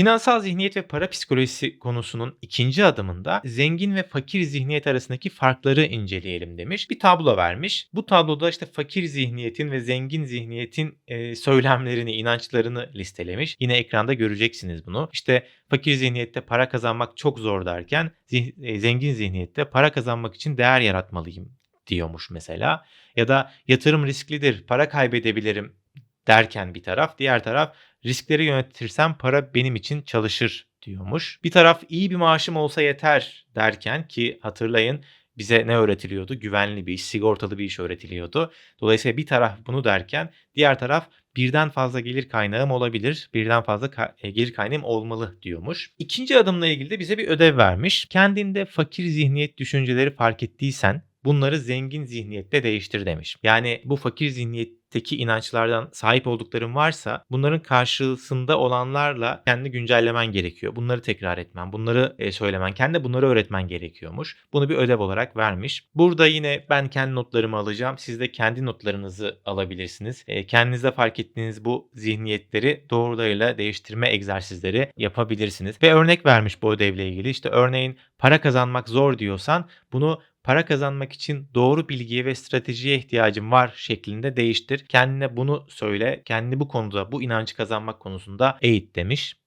Finansal zihniyet ve para psikolojisi konusunun ikinci adımında zengin ve fakir zihniyet arasındaki farkları inceleyelim demiş. Bir tablo vermiş. Bu tabloda işte fakir zihniyetin ve zengin zihniyetin e, söylemlerini, inançlarını listelemiş. Yine ekranda göreceksiniz bunu. İşte fakir zihniyette para kazanmak çok zor derken zih- e, zengin zihniyette para kazanmak için değer yaratmalıyım diyormuş mesela. Ya da yatırım risklidir, para kaybedebilirim derken bir taraf, diğer taraf riskleri yönetirsem para benim için çalışır diyormuş. Bir taraf iyi bir maaşım olsa yeter derken ki hatırlayın bize ne öğretiliyordu? Güvenli bir iş, sigortalı bir iş öğretiliyordu. Dolayısıyla bir taraf bunu derken diğer taraf birden fazla gelir kaynağım olabilir, birden fazla ka- e, gelir kaynağım olmalı diyormuş. İkinci adımla ilgili de bize bir ödev vermiş. Kendinde fakir zihniyet düşünceleri fark ettiysen bunları zengin zihniyetle değiştir demiş. Yani bu fakir zihniyetteki inançlardan sahip oldukların varsa bunların karşısında olanlarla kendi güncellemen gerekiyor. Bunları tekrar etmen, bunları e, söylemen, kendi bunları öğretmen gerekiyormuş. Bunu bir ödev olarak vermiş. Burada yine ben kendi notlarımı alacağım. Siz de kendi notlarınızı alabilirsiniz. E, Kendinizde fark ettiğiniz bu zihniyetleri doğrularıyla değiştirme egzersizleri yapabilirsiniz. Ve örnek vermiş bu ödevle ilgili. İşte örneğin para kazanmak zor diyorsan bunu para kazanmak için doğru bilgiye ve stratejiye ihtiyacım var şeklinde değiştir. Kendine bunu söyle. Kendini bu konuda bu inancı kazanmak konusunda eğit demiş.